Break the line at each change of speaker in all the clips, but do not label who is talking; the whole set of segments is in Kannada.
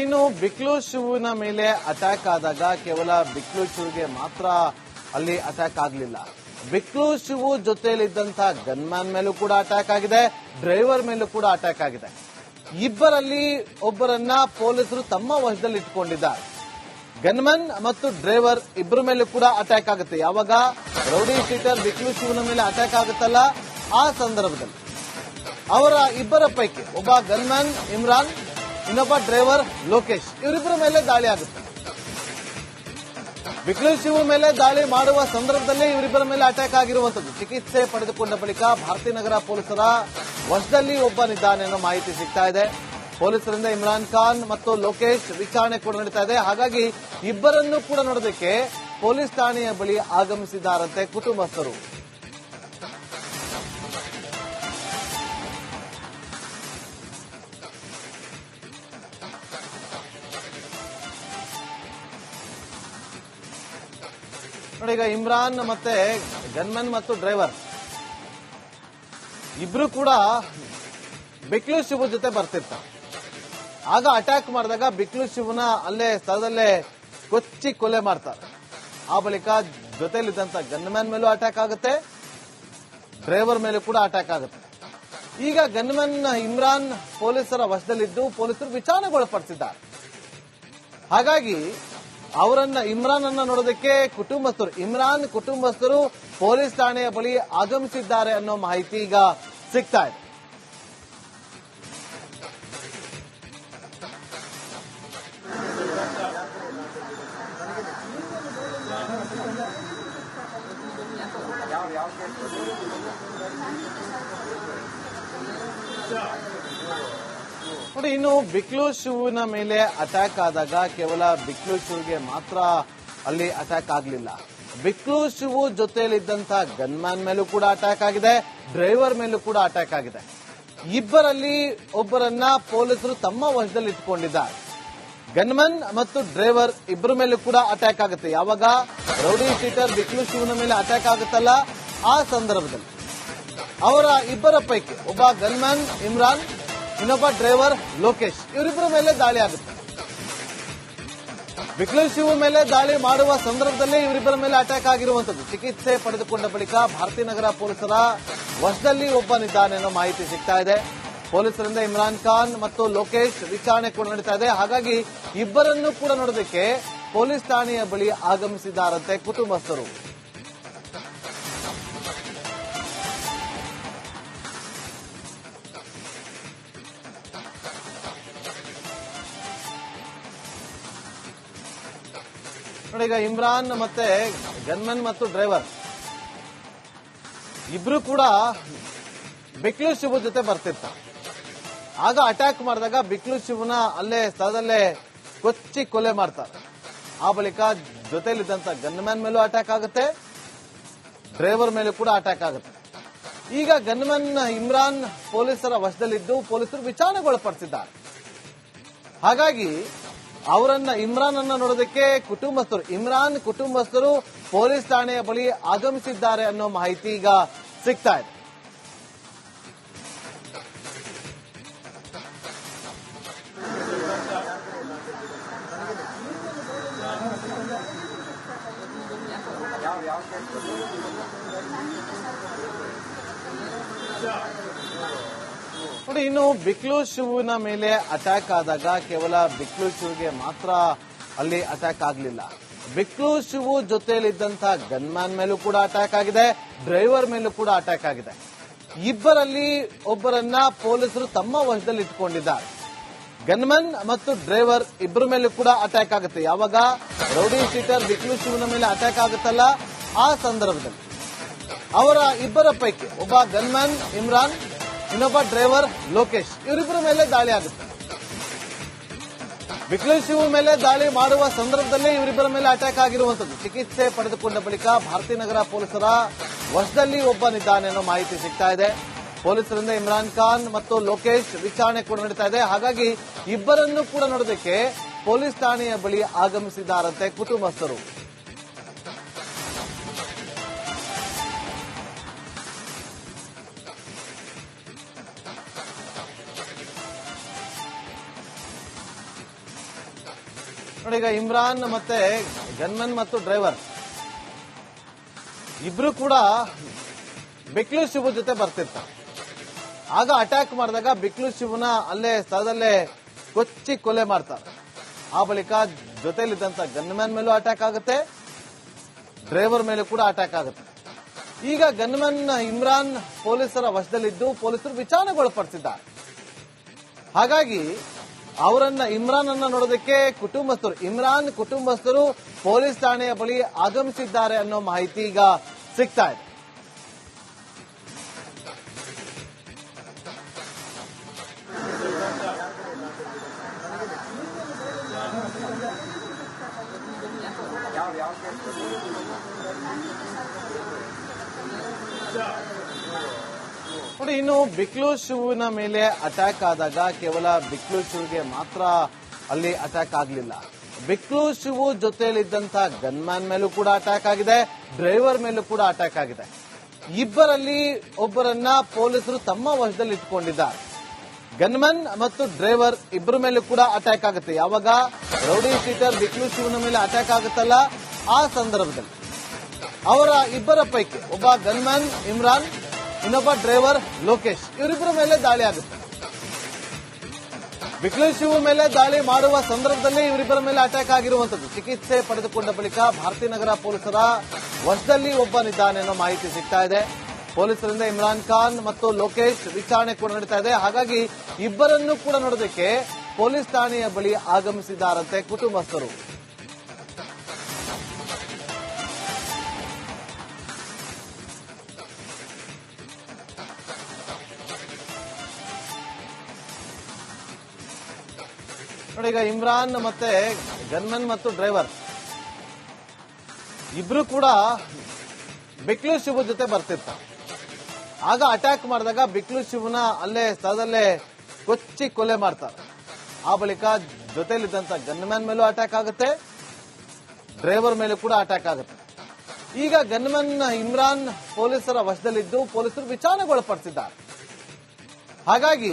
ಇನ್ನು ಬಿಕ್ಲು ಶೂವಿನ ಮೇಲೆ ಅಟ್ಯಾಕ್ ಆದಾಗ ಕೇವಲ ಬಿಕ್ಲು ಶೂಗೆ ಮಾತ್ರ ಅಲ್ಲಿ ಅಟ್ಯಾಕ್ ಆಗಲಿಲ್ಲ. ಬಿಕ್ಲು ಶಿವು ಜೊತೆಯಲ್ಲಿದ್ದಂತಹ ಗನ್ಮ್ಯಾನ್ ಮೇಲೂ ಕೂಡ ಅಟ್ಯಾಕ್ ಆಗಿದೆ ಡ್ರೈವರ್ ಮೇಲೂ ಕೂಡ ಅಟ್ಯಾಕ್ ಆಗಿದೆ. ಇಬ್ಬರಲ್ಲಿ ಒಬ್ಬರನ್ನ ಪೊಲೀಸರು ತಮ್ಮ ವಶದಲ್ಲಿ ಇಟ್ಕೊಂಡಿದ್ದಾರೆ ಗನ್ಮನ್ ಮತ್ತು ಡ್ರೈವರ್ ಇಬ್ಬರ ಮೇಲೂ ಕೂಡ ಅಟ್ಯಾಕ್ ಆಗುತ್ತೆ. ಯಾವಾಗ? ರೌಡಿ ಶೀಟರ್ ಬಿಕ್ಲು ಶಿವನ ಮೇಲೆ ಅಟ್ಯಾಕ್ ಆಗುತ್ತಲ್ಲ? ಆ ಸಂದರ್ಭದಲ್ಲಿ. ಅವರ ಇಬ್ಬರ ಪೈಕಿ ಒಬ್ಬ ಗನ್ಮನ್ ಇಮ್ರಾನ್ ಇನ್ನೊಬ್ಬ ಡ್ರೈವರ್ ಲೋಕೇಶ್. ಇವರಿಬ್ಬರ ಮೇಲೆ ದಾಳಿ ಆಗುತ್ತೆ. ವಿಕ್ರಮ್ ಶಿವ ಮೇಲೆ ದಾಳಿ ಮಾಡುವ ಸಂದರ್ಭದಲ್ಲಿ ಇವರಿಬ್ಬರ ಮೇಲೆ ಅಟ್ಯಾಕ್ ಆಗಿರುವಂತದ್ದು ಚಿಕಿತ್ಸೆ ಪಡೆದುಕೊಂಡ ಬಳಿಕ ಭಾರತೀನಗರ ಪೊಲೀಸರ ವಶದಲ್ಲಿ ಒಬ್ಬನಿದ್ದಾನೆ ಅನ್ನೋ ಮಾಹಿತಿ ಸಿಗ್ತಾ ಇದೆ. ಪೊಲೀಸರಿಂದ ಇಮ್ರಾನ್ ಖಾನ್ ಮತ್ತು ಲೋಕೇಶ್ ವಿಚಾರಣೆ ಕೂಡ ನಡೀತಾ ಇದೆ. ಹಾಗಾಗಿ ಇಬ್ಬರನ್ನು ಕೂಡ ನೋಡೋದಕ್ಕೆ ಪೊಲೀಸ್ ಠಾಣೆಯ ಬಳಿ ಆಗಮಿಸಿದ್ದಾರಂತೆ ಕುಟುಂಬಸ್ಥರು. ನೋಡಿ ಈಗ ಇಮ್ರಾನ್ ಮತ್ತೆ ಗನ್ಮನ್ ಮತ್ತು ಡ್ರೈವರ್. ಇಬ್ರು ಕೂಡ ಬಿಕ್ಲು ಶಿವು ಜೊತೆ ಬರ್ತಿರ್ತಾರೆ ಆಗ ಅಟ್ಯಾಕ್ ಮಾಡಿದಾಗ ಬಿಕ್ಲು ಶಿವನ ಅಲ್ಲೇ ಸ್ಥಳದಲ್ಲೇ ಕೊಚ್ಚಿ ಕೊಲೆ ಮಾಡ್ತಾರೆ ಆ ಬಳಿಕ ಜೊತೆಲಿದ್ದಂತ ಗನ್ಮ್ಯಾನ್ ಮೇಲೂ ಅಟ್ಯಾಕ್ ಆಗುತ್ತೆ, ಡ್ರೈವರ್ ಮೇಲೂ ಕೂಡ ಅಟ್ಯಾಕ್ ಆಗುತ್ತೆ. ಈಗ ಗನ್ಮನ್, ಇಮ್ರಾನ್ ಪೊಲೀಸರ ವಶದಲ್ಲಿದ್ದು ಪೊಲೀಸರು ವಿಚಾರಣೆಗೊಳಪಡಿಸಿದ್ದಾರೆ. ಹಾಗಾಗಿ ಅವರನ್ನ ಇಮ್ರಾನ್ ಅನ್ನ ನೋಡೋದಕ್ಕೆ ಕುಟುಂಬಸ್ಥರು, ಇಮ್ರಾನ್ ಕುಟುಂಬಸ್ಥರು ಪೊಲೀಸ್ ಠಾಣೆಯ ಬಳಿ ಆಗಮಿಸಿದ್ದಾರೆ ಅನ್ನೋ ಮಾಹಿತಿ ಈಗ ಸಿಗ್ತಾ ಇದೆ. ನೋಡಿ, ಇನ್ನು ಬಿಕ್ಲು ಶೂವಿನ ಮೇಲೆ ಅಟ್ಯಾಕ್ ಆದಾಗ ಕೇವಲ ಬಿಕ್ಲು ಶೂಗೆ ಮಾತ್ರ ಅಲ್ಲಿ ಅಟ್ಯಾಕ್ ಆಗಲಿಲ್ಲ. ಬಿಕ್ಲು ಶಿವು ಜೊತೆಯಲ್ಲಿದ್ದಂತಹ ಗನ್ಮ್ಯಾನ್ ಮೇಲೂ ಕೂಡ ಅಟ್ಯಾಕ್ ಆಗಿದೆ ಡ್ರೈವರ್ ಮೇಲೂ ಕೂಡ ಅಟ್ಯಾಕ್ ಆಗಿದೆ. ಇಬ್ಬರಲ್ಲಿ ಒಬ್ಬರನ್ನ ಪೊಲೀಸರು ತಮ್ಮ ವಶದಲ್ಲಿ ಇಟ್ಕೊಂಡಿದ್ದಾರೆ ಗನ್ಮನ್ ಮತ್ತು ಡ್ರೈವರ್ ಇಬ್ಬರ ಮೇಲೂ ಕೂಡ ಅಟ್ಯಾಕ್ ಆಗುತ್ತೆ. ಯಾವಾಗ? ರೌಡಿ ಶೀಟರ್ ಬಿಕ್ಲು ಶಿವನ ಮೇಲೆ ಅಟ್ಯಾಕ್ ಆಗುತ್ತಲ್ಲ? ಆ ಸಂದರ್ಭದಲ್ಲಿ. ಅವರ ಇಬ್ಬರ ಪೈಕಿ ಒಬ್ಬ ಗನ್ಮನ್ ಇಮ್ರಾನ್ ಇನ್ನೊಬ್ಬ ಡ್ರೈವರ್ ಲೋಕೇಶ್. ಇವರಿಬ್ಬರ ಮೇಲೆ ದಾಳಿ ಆಗುತ್ತೆ. ವಿಕಲ ಶಿವ ಮೇಲೆ ದಾಳಿ ಮಾಡುವ ಸಂದರ್ಭದಲ್ಲಿ ಇವರಿಬ್ಬರ ಮೇಲೆ ಅಟ್ಯಾಕ್ ಆಗಿರುವಂತದ್ದು ಚಿಕಿತ್ಸೆ ಪಡೆದುಕೊಂಡ ಬಳಿಕ ಭಾರತೀನಗರ ಪೊಲೀಸರ ವಶದಲ್ಲಿ ಒಬ್ಬನಿದ್ದಾನೆ ಅನ್ನೋ ಮಾಹಿತಿ ಸಿಗ್ತಾ ಇದೆ. ಪೊಲೀಸರಿಂದ ಇಮ್ರಾನ್ ಖಾನ್ ಮತ್ತು ಲೋಕೇಶ್ ವಿಚಾರಣೆ ಕೂಡ ನಡೀತಾ ಇದೆ. ಹಾಗಾಗಿ ಇಬ್ಬರನ್ನು ಕೂಡ ನೋಡೋದಕ್ಕೆ ಪೊಲೀಸ್ ಠಾಣೆಯ ಬಳಿ ಆಗಮಿಸಿದ್ದಾರಂತೆ ಕುಟುಂಬಸ್ಥರು. ನೋಡಿ ಈಗ ಇಮ್ರಾನ್ ಮತ್ತೆ ಗನ್ಮನ್ ಮತ್ತು ಡ್ರೈವರ್. ಇಬ್ರು ಕೂಡ ಬಿಕ್ಲು ಶಿವು ಜೊತೆ ಬರ್ತಿರ್ತ. ಆಗ ಅಟ್ಯಾಕ್ ಮಾಡಿದಾಗ ಬಿಕ್ಲು ಶಿವನ ಅಲ್ಲೇ ಸ್ಥಳದಲ್ಲೇ ಕೊಚ್ಚಿ ಕೊಲೆ ಮಾಡ್ತಾರೆ. ಆ ಬಳಿಕ ಜೊತೆಲಿದ್ದಂತ ಗನ್ಮ್ಯಾನ್ ಮೇಲೂ ಅಟ್ಯಾಕ್ ಆಗುತ್ತೆ, ಡ್ರೈವರ್ ಮೇಲೂ ಕೂಡ ಅಟ್ಯಾಕ್ ಆಗುತ್ತೆ. ಈಗ ಗನ್ಮನ್, ಇಮ್ರಾನ್ ಪೊಲೀಸರ ವಶದಲ್ಲಿದ್ದು ಪೊಲೀಸರು ವಿಚಾರಣೆಗೊಳಪಡಿಸಿದ್ದಾರೆ. ಹಾಗಾಗಿ ಅವರನ್ನ ಇಮ್ರಾನ್ ಅನ್ನ ನೋಡೋದಕ್ಕೆ ಕುಟುಂಬಸ್ಥರು, ಇಮ್ರಾನ್ ಕುಟುಂಬಸ್ಥರು ಪೊಲೀಸ್ ಠಾಣೆಯ ಬಳಿ ಆಗಮಿಸಿದ್ದಾರೆ ಅನ್ನೋ ಮಾಹಿತಿ ಈಗ ಸಿಗ್ತಾ ಇದೆ. ನೋಡಿ, ಇನ್ನು ಬಿಕ್ಲು ಶೂವಿನ ಮೇಲೆ ಅಟ್ಯಾಕ್ ಆದಾಗ ಕೇವಲ ಬಿಕ್ಲು ಶೂಗೆ ಮಾತ್ರ ಅಲ್ಲಿ ಅಟ್ಯಾಕ್ ಆಗಲಿಲ್ಲ. ಬಿಕ್ಲು ಶಿವು ಜೊತೆಯಲ್ಲಿದ್ದಂತಹ ಗನ್ಮ್ಯಾನ್ ಮೇಲೂ ಕೂಡ ಅಟ್ಯಾಕ್ ಆಗಿದೆ ಡ್ರೈವರ್ ಮೇಲೂ ಕೂಡ ಅಟ್ಯಾಕ್ ಆಗಿದೆ. ಇಬ್ಬರಲ್ಲಿ ಒಬ್ಬರನ್ನ ಪೊಲೀಸರು ತಮ್ಮ ವಶದಲ್ಲಿ ಇಟ್ಕೊಂಡಿದ್ದಾರೆ ಗನ್ಮನ್ ಮತ್ತು ಡ್ರೈವರ್ ಇಬ್ಬರ ಮೇಲೂ ಕೂಡ ಅಟ್ಯಾಕ್ ಆಗುತ್ತೆ. ಯಾವಾಗ? ರೌಡಿ ಶೀಟರ್ ಬಿಕ್ಲು ಶಿವನ ಮೇಲೆ ಅಟ್ಯಾಕ್ ಆಗುತ್ತಲ್ಲ? ಆ ಸಂದರ್ಭದಲ್ಲಿ. ಅವರ ಇಬ್ಬರ ಪೈಕಿ ಒಬ್ಬ ಗನ್ಮನ್ ಇಮ್ರಾನ್ ಇನ್ನೊಬ್ಬ ಡ್ರೈವರ್ ಲೋಕೇಶ್. ಇವರಿಬ್ಬರ ಮೇಲೆ ದಾಳಿ ಆಗುತ್ತೆ. ಶಿವ ಮೇಲೆ ದಾಳಿ ಮಾಡುವ ಸಂದರ್ಭದಲ್ಲಿ ಇವರಿಬ್ಬರ ಮೇಲೆ ಅಟ್ಯಾಕ್ ಆಗಿರುವಂತದ್ದು ಚಿಕಿತ್ಸೆ ಪಡೆದುಕೊಂಡ ಬಳಿಕ ಭಾರತೀನಗರ ಪೊಲೀಸರ ವಶದಲ್ಲಿ ಒಬ್ಬನಿದ್ದಾನೆ ಅನ್ನೋ ಮಾಹಿತಿ ಸಿಗ್ತಾ ಇದೆ. ಪೊಲೀಸರಿಂದ ಇಮ್ರಾನ್ ಖಾನ್ ಮತ್ತು ಲೋಕೇಶ್ ವಿಚಾರಣೆ ಕೂಡ ನಡೀತಾ ಇದೆ. ಹಾಗಾಗಿ ಇಬ್ಬರನ್ನು ಕೂಡ ನೋಡೋದಕ್ಕೆ ಪೊಲೀಸ್ ಠಾಣೆಯ ಬಳಿ ಆಗಮಿಸಿದ್ದಾರಂತೆ ಕುಟುಂಬಸ್ಥರು. ನೋಡಿ ಈಗ ಇಮ್ರಾನ್ ಮತ್ತೆ ಗನ್ಮನ್ ಮತ್ತು ಡ್ರೈವರ್. ಇಬ್ರು ಕೂಡ ಬಿಕ್ಲು ಶಿವು ಜೊತೆ ಬರ್ತಿರ್ತಾರೆ. ಆಗ ಅಟ್ಯಾಕ್ ಮಾಡಿದಾಗ ಬಿಕ್ಲು ಶಿವನ ಅಲ್ಲೇ ಸ್ಥಳದಲ್ಲೇ ಕೊಚ್ಚಿ ಕೊಲೆ ಮಾಡ್ತಾರೆ. ಆ ಬಳಿಕ ಜೊತೆಲಿದ್ದಂತ ಗನ್ಮ್ಯಾನ್ ಮೇಲೂ ಅಟ್ಯಾಕ್ ಆಗುತ್ತೆ, ಡ್ರೈವರ್ ಮೇಲೆ ಕೂಡ ಅಟ್ಯಾಕ್ ಆಗುತ್ತೆ. ಈಗ ಗನ್ಮನ್, ಇಮ್ರಾನ್ ಪೊಲೀಸರ ವಶದಲ್ಲಿದ್ದು ಪೊಲೀಸರು ವಿಚಾರಣೆಗೊಳಪಡಿಸಿದ್ದಾರೆ. ಹಾಗಾಗಿ ಅವರನ್ನ ಇಮ್ರಾನ್ ಅನ್ನ ನೋಡೋದಕ್ಕೆ ಕುಟುಂಬಸ್ಥರು, ಇಮ್ರಾನ್ ಕುಟುಂಬಸ್ಥರು ಪೊಲೀಸ್ ಠಾಣೆಯ ಬಳಿ ಆಗಮಿಸಿದ್ದಾರೆ ಅನ್ನೋ ಮಾಹಿತಿ ಈಗ ಸಿಗ್ತಾ ಇದೆ. ನೋಡಿ, ಇನ್ನು ಬಿಕ್ಲು ಶೂವಿನ ಮೇಲೆ ಅಟ್ಯಾಕ್ ಆದಾಗ ಕೇವಲ ಬಿಕ್ಲು ಶೂಗೆ ಮಾತ್ರ ಅಲ್ಲಿ ಅಟ್ಯಾಕ್ ಆಗಲಿಲ್ಲ. ಬಿಕ್ಲು ಶಿವು ಜೊತೆಯಲ್ಲಿದ್ದಂತ ಗನ್ಮ್ಯಾನ್ ಮೇಲೂ ಕೂಡ ಅಟ್ಯಾಕ್ ಆಗಿದೆ ಡ್ರೈವರ್ ಮೇಲೂ ಕೂಡ ಅಟ್ಯಾಕ್ ಆಗಿದೆ. ಇಬ್ಬರಲ್ಲಿ ಒಬ್ಬರನ್ನ ಪೊಲೀಸರು ತಮ್ಮ ವಶದಲ್ಲಿ ಇಟ್ಕೊಂಡಿದ್ದಾರೆ. ಗನ್ಮನ್ ಮತ್ತು ಡ್ರೈವರ್ ಇಬ್ಬರ ಮೇಲೂ ಕೂಡ ಅಟ್ಯಾಕ್ ಆಗುತ್ತೆ. ಯಾವಾಗ? ರೌಡಿ ಶೀಟರ್ ಬಿಕ್ಲು ಶಿವನ ಮೇಲೆ ಅಟ್ಯಾಕ್ ಆಗುತ್ತಲ್ಲ? ಆ ಸಂದರ್ಭದಲ್ಲಿ. ಅವರ ಇಬ್ಬರ ಪೈಕಿ ಒಬ್ಬ ಗನ್ಮನ್ ಇಮ್ರಾನ್ ಇನ್ನೊಬ್ಬ ಡ್ರೈವರ್ ಲೋಕೇಶ್. ಇವರಿಬ್ಬರ ಮೇಲೆ ದಾಳಿ ಆಗುತ್ತೆ. ವಿಕ್ಲೇಶ್ ಇವರ ಮೇಲೆ ದಾಳಿ ಮಾಡುವ ಸಂದರ್ಭದಲ್ಲಿ ಇವರಿಬ್ಬರ ಮೇಲೆ ಅಟ್ಯಾಕ್ ಆಗಿರುವಂತದ್ದು ಚಿಕಿತ್ಸೆ ಪಡೆದುಕೊಂಡ ಬಳಿಕ ಭಾರತೀನಗರ ಪೊಲೀಸರ ವಶದಲ್ಲಿ ಒಬ್ಬನಿದ್ದಾನೆ ಅನ್ನೋ ಮಾಹಿತಿ ಸಿಗ್ತಾ ಇದೆ. ಪೊಲೀಸರಿಂದ ಇಮ್ರಾನ್ ಖಾನ್ ಮತ್ತು ಲೋಕೇಶ್ ವಿಚಾರಣೆ ಕೂಡ ನಡೀತಾ ಇದೆ. ಹಾಗಾಗಿ ಇಬ್ಬರನ್ನು ಕೂಡ ನೋಡೋದಕ್ಕೆ ಪೊಲೀಸ್ ಠಾಣೆಯ ಬಳಿ ಆಗಮಿಸಿದ್ದಾರಂತೆ ಕುಟುಂಬಸ್ಥರು. ನೋಡಿ, ಈಗ ಇಮ್ರಾನ್ ಮತ್ತೆ ಗನ್ಮನ್ ಮತ್ತು ಡ್ರೈವರ್. ಇಬ್ರು ಕೂಡ ಬಿಕ್ಲು ಶಿವ ಜೊತೆ ಬರ್ತಿರ್ತ ಆಗ ಅಟ್ಯಾಕ್ ಮಾಡಿದಾಗ ಬಿಕ್ಲು ಶಿವನ ಅಲ್ಲೇ, ಸ್ಥಳದಲ್ಲೇ ಕೊಚ್ಚಿ ಕೊಲೆ ಮಾಡ್ತಾರೆ. ಆ ಬಳಿಕ ಜೊತೆಲಿದ್ದಂತ ಗನ್ಮ್ಯಾನ್ ಮೇಲೂ ಅಟ್ಯಾಕ್ ಆಗುತ್ತೆ, ಡ್ರೈವರ್ ಮೇಲೆ ಕೂಡ ಅಟ್ಯಾಕ್ ಆಗುತ್ತೆ. ಈಗ ಗನ್ಮನ್, ಇಮ್ರಾನ್ ಪೊಲೀಸರ ವಶದಲ್ಲಿದ್ದು ಪೊಲೀಸರು ವಿಚಾರಣೆಗೊಳಪಡಿಸಿದ್ದಾರೆ ಹಾಗಾಗಿ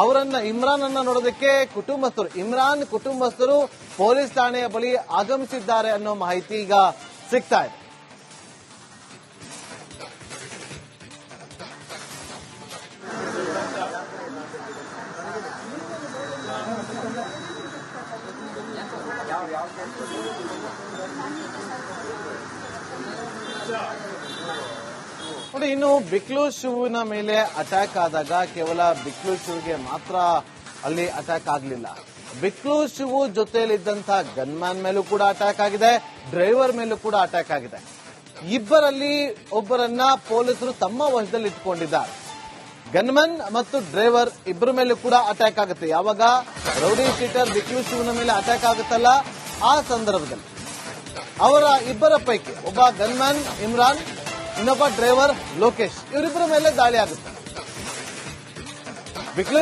ಅವರನ್ನ ಇಮ್ರಾನ್ ಅನ್ನ ನೋಡೋದಕ್ಕೆ ಕುಟುಂಬಸ್ಥರು, ಇಮ್ರಾನ್ ಕುಟುಂಬಸ್ಥರು ಪೊಲೀಸ್ ಠಾಣೆಯ ಬಳಿ ಆಗಮಿಸಿದ್ದಾರೆ ಅನ್ನೋ ಮಾಹಿತಿ ಈಗ ಸಿಗ್ತಾ ಇದೆ. ನೋಡಿ, ಇನ್ನು ಬಿಕ್ಲು ಶೂವಿನ ಮೇಲೆ ಅಟ್ಯಾಕ್ ಆದಾಗ ಕೇವಲ ಬಿಕ್ಲು ಶೂಗೆ ಮಾತ್ರ ಅಲ್ಲಿ ಅಟ್ಯಾಕ್ ಆಗಲಿಲ್ಲ. ಬಿಕ್ಲು ಶಿವು ಜೊತೆಯಲ್ಲಿದ್ದಂತ ಗನ್ಮ್ಯಾನ್ ಮೇಲೂ ಕೂಡ ಅಟ್ಯಾಕ್ ಆಗಿದೆ ಡ್ರೈವರ್ ಮೇಲೂ ಕೂಡ ಅಟ್ಯಾಕ್ ಆಗಿದೆ. ಇಬ್ಬರಲ್ಲಿ ಒಬ್ಬರನ್ನ ಪೊಲೀಸರು ತಮ್ಮ ವಶದಲ್ಲಿ ಇಟ್ಕೊಂಡಿದ್ದಾರೆ. ಗನ್ಮನ್ ಮತ್ತು ಡ್ರೈವರ್ ಇಬ್ಬರ ಮೇಲೂ ಕೂಡ ಅಟ್ಯಾಕ್ ಆಗುತ್ತೆ. ಯಾವಾಗ? ರೌಡಿ ಶೀಟರ್ ಬಿಕ್ಲು ಶೂವಿನ ಮೇಲೆ ಅಟ್ಯಾಕ್ ಆಗುತ್ತಲ್ಲ? ಆ ಸಂದರ್ಭದಲ್ಲಿ. ಅವರ ಇಬ್ಬರ ಪೈಕಿ ಒಬ್ಬ ಗನ್ಮನ್ ಇಮ್ರಾನ್ ಇನ್ನೊಬ್ಬ ಡ್ರೈವರ್ ಲೋಕೇಶ್. ಇವರಿಬ್ಬರ ಮೇಲೆ ದಾಳಿ ಆಗುತ್ತೆ. ಬಿಕ್ಲು